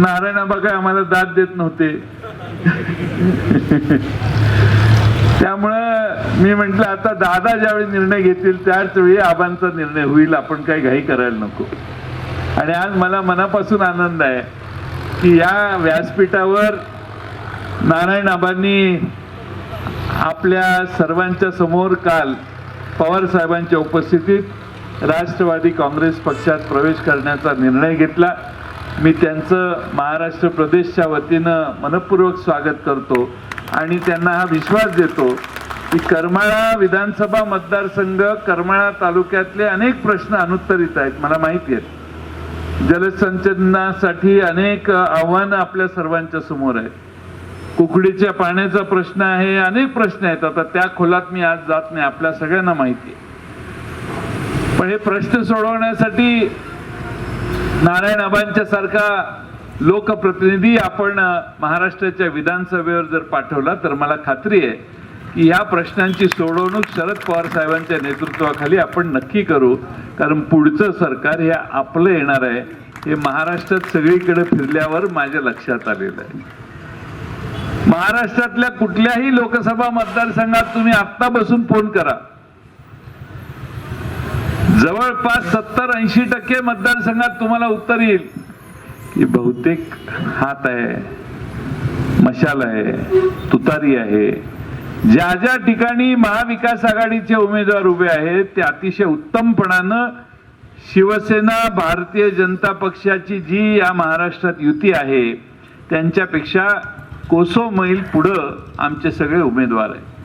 नारायणाबा काय आम्हाला दाद देत नव्हते. त्यामुळं मी म्हंटल आता दादा ज्यावेळी निर्णय घेतील त्याच वेळी आबांचा निर्णय होईल. आपण काही घाई करायला नको. आणि आज मला मनापासून आनंद आहे की या व्यासपीठावर नारायण आबांनी आपल्या सर्वांच्या समोर काल पवार साहेबांच्या उपस्थितीत राष्ट्रवादी काँग्रेस पक्षात प्रवेश करण्याचा निर्णय घेतला. मी त्यांचं महाराष्ट्र प्रदेशच्या वतीनं मनपूर्वक स्वागत करतो आणि त्यांना हा विश्वास देतो की करमाळा विधानसभा मतदारसंघ करमाळा तालुक्यातले अनेक प्रश्न अनुत्तरित आहेत. मला माहिती आहेत जलसंचनासाठी अनेक आव्हानं आपल्या सर्वांच्या समोर आहेत. कुकडीच्या पाण्याचा प्रश्न आहे अनेक प्रश्न आहेत. आता त्या खोलात मी आज जात नाही आपल्या सगळ्यांना माहिती आहे. पण हे प्रश्न सोडवण्यासाठी नारायण आबांच्या सारखा लोकप्रतिनिधी आपण महाराष्ट्राच्या विधानसभेवर जर पाठवला तर मला खात्री आहे की या प्रश्नांची सोडवणूक शरद पवार साहेबांच्या नेतृत्वाखाली आपण नक्की करू. कारण पुढचं सरकार हे आपलं येणार आहे. हे महाराष्ट्रात सगळीकडे फिरल्यावर माझ्या लक्षात आलेलं आहे. महाराष्ट्रातल्या कुठल्याही लोकसभा मतदारसंघात तुम्ही आत्ता बसून फोन करा. जवळपास सत्तर ऐंशी टक्के मतदारसंघात तुम्हाला उत्तर येईल. की बहुतेक हात आहे मशाल आहे तुतारी आहे. ज्या ज्या ठिकाणी महाविकास आघाडीचे उमेदवार उभे आहेत ते अतिशय उत्तमपणानं शिवसेना भारतीय जनता पक्षाची जी या महाराष्ट्रात युती आहे त्यांच्यापेक्षा कोसो मैल पुढं आमचे सगळे उमेदवार आहेत.